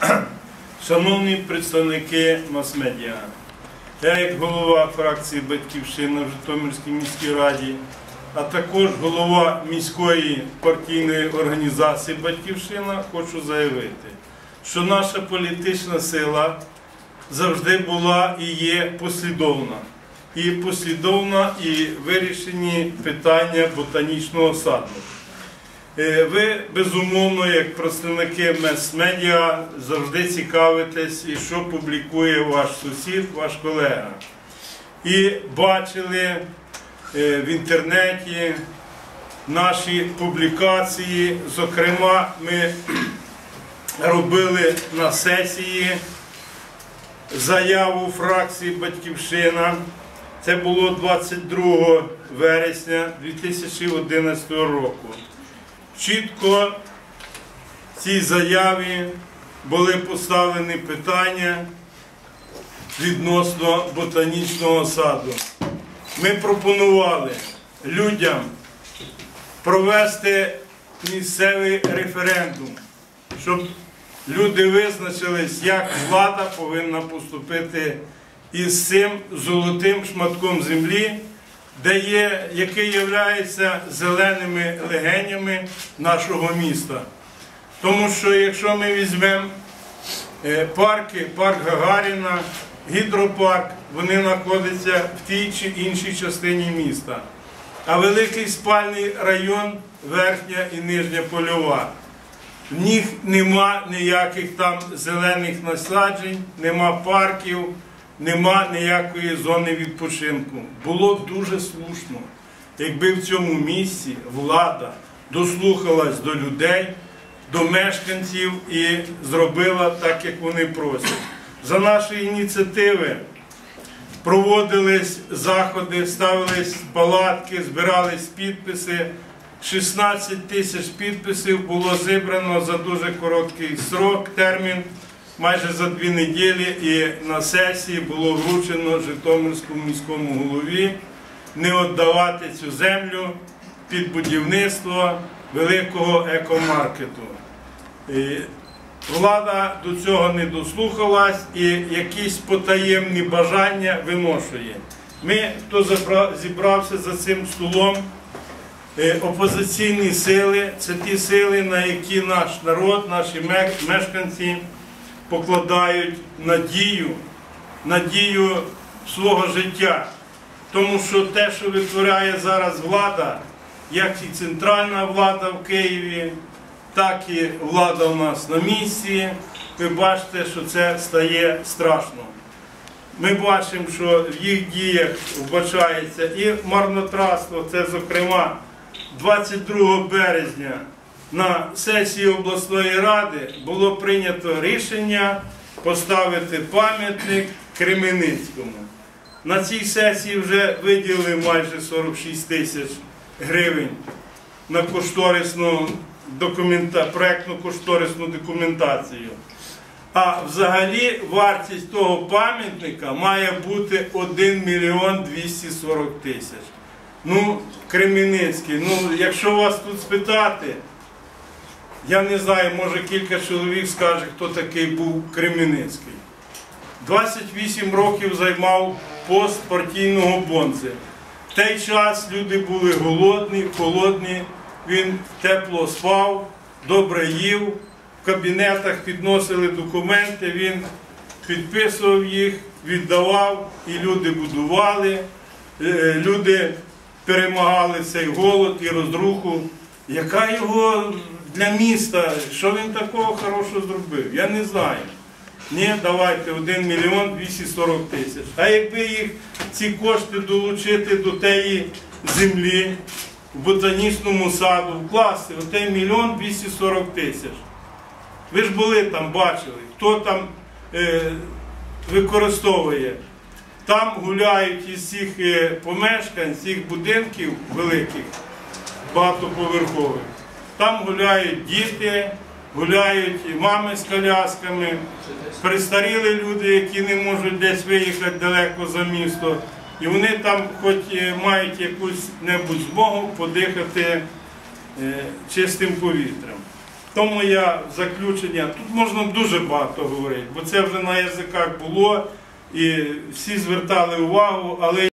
Шановні представники мас-медіа, я як голова фракції Батьківщина в Житомирській міській раді, а також голова міської партійної організації Батьківщина, хочу заявити, що наша політична сила завжди була і є послідовна. І послідовна і вирішені питання ботанічного саду. Е, Ви безумовно, як представники мес-медіа, завжди цікавитесь, і що публікує ваш сусід, ваш колега. І бачили е, в інтернеті наші публікації. Зокрема, ми робили на сесії заяву фракції Батьківщина. Це було 22 вересня 2011 року. Чітко в цій заяві були поставлені питання відносно ботанічного саду. Ми пропонували людям провести місцевий референдум, щоб люди визначились, як влада повинна поступити із цим золотим шматком землі, де є, який є зеленими легенями нашого міста. Тому що якщо ми візьмемо е, парки, парк Гагаріна, гідропарк, вони знаходяться в тій чи іншій частині міста. А великий спальний район, верхня і нижня польова. В них нема ніяких там зелених насаджень, нема парків, нема ніякої зони відпочинку. Було б дуже слушно, якби в цьому місці влада дослухалась до людей, до мешканців і зробила так, як вони просять. За наші ініціативи проводились заходи, ставились палатки, збирались підписи. 16 тисяч підписів було зібрано за дуже короткий срок, термін, майже за дві неділі, і на сесії було вручено Житомирському міському голові не віддавати цю землю під будівництво великого екомаркету. Влада до цього не дослухалась і якісь потаємні бажання виношує. Ми, хто зібрався за цим столом, Е, Опозиційні сили це ті сили, на які наш народ, наші мешканці покладають надію, надію свого життя. Тому що те, що витворяє зараз влада, як і центральна влада в Києві, так і влада у нас на місці, ви бачите, що це стає страшно. Ми бачимо, що в їх діях вбачається і марнотратство, це зокрема 22 березня на сесії обласної ради було прийнято рішення поставити пам'ятник Кременицькому. На цій сесії вже виділили майже 46 тисяч гривень на кошторисну документа, проектну кошторисну документацію. А взагалі вартість того пам'ятника має бути 1 мільйон 240 тисяч. Ну, Кремінницький, ну якщо вас тут спитати, я не знаю, може кілька чоловік скаже, хто такий був Кремінницький. 28 років займав пост партійного бонзи. В той час люди були голодні, холодні, він тепло спав, добре їв, в кабінетах підносили документи, він підписував їх, віддавав, і люди будували, е, люди перемагали цей голод і розруху. Яка його для міста, що він такого хорошого зробив? Я не знаю. Ні, давайте 1 мільйон 240 тисяч. А якби їх ці кошти долучити до тієї землі в ботанічному саду, вкласти отей мільйон 240 тисяч. Ви ж були там, бачили, хто там е, використовує. Там гуляють із цих е, помешкань, цих будинків великих, багатоповерхових. Там гуляють діти, гуляють мами з колясками, престаріли люди, які не можуть десь виїхати далеко за місто. І вони там хоч е, мають якусь небудь змогу подихати е, чистим повітрям. Тому я заключення, тут можна дуже багато говорити, бо це вже на язиках було, і всі звертали увагу, але